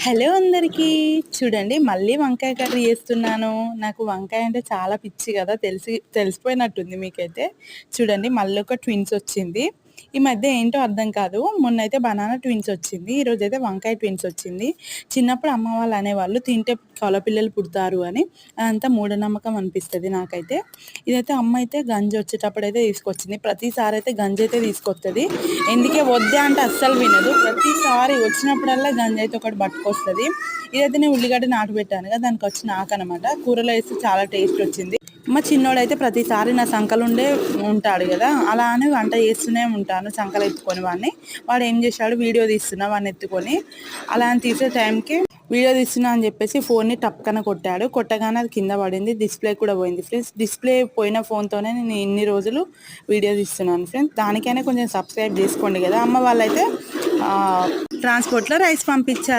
Hello అందరికీ. చూడండి మళ్ళీ వంకాయ కర్రీ చేస్తున్నాను. నాకు వంకాయ అంటే చాలా పిచ్చి కదా తెలిసి తెలిసిపోయినట్టుంది మీకైతే. చూడండి మళ్ళీ ఒక ట్విన్స్ వచ్చింది. ఈ మధ్య ఏంటో అర్థం కాదు. మొన్న అయితే బనానా ట్విన్స్ వచ్చింది. ఈరోజు అయితే వంకాయ ట్విన్స్ వచ్చింది. చిన్నప్పుడు అమ్మ వాళ్ళు అనేవాళ్ళు తింటే కల పిల్లలు పుడతారు అని అదంతా మూఢనమ్మకం అనిపిస్తుంది నాకైతే. ఇదైతే అమ్మ అయితే గంజి వచ్చేటప్పుడు అయితే తీసుకొచ్చింది. ప్రతిసారి అయితే గంజి అయితే తీసుకొస్తుంది. ఎందుకే వద్దే అంటే అస్సలు వినదు. ప్రతిసారి వచ్చినప్పుడల్లా గంజి అయితే ఒకటి పట్టుకొస్తుంది. ఇదైతే నేను ఉల్లిగడ్డ నాటు పెట్టాను కదా దానికి వచ్చి నాకు అనమాట కూరలో వేస్తే చాలా టేస్ట్ వచ్చింది. మా చిన్నోడైతే ప్రతిసారి నా సంకలుండే ఉంటాడు కదా అలా అని వంట చేస్తూనే ఉంటాను సంకలు ఎత్తుకొని వాడిని వాడు ఏం చేశాడు వీడియో తీస్తున్నా వాడిని ఎత్తుకొని అలా అని తీసే టైంకి వీడియో తీస్తున్నా అని చెప్పేసి ఫోన్ని టప్కన కొట్టాడు. కొట్టగానే అది కింద పడింది డిస్ప్లే కూడా పోయింది. ఫ్రెండ్స్ డిస్ప్లే పోయిన ఫోన్తోనే నేను ఇన్ని రోజులు వీడియో తీస్తున్నాను ఫ్రెండ్స్. దానికైనా కొంచెం సబ్స్క్రైబ్ చేసుకోండి కదా. అమ్మ వాళ్ళైతే ట్రాన్స్పోర్ట్లో రైస్ పంపించారు.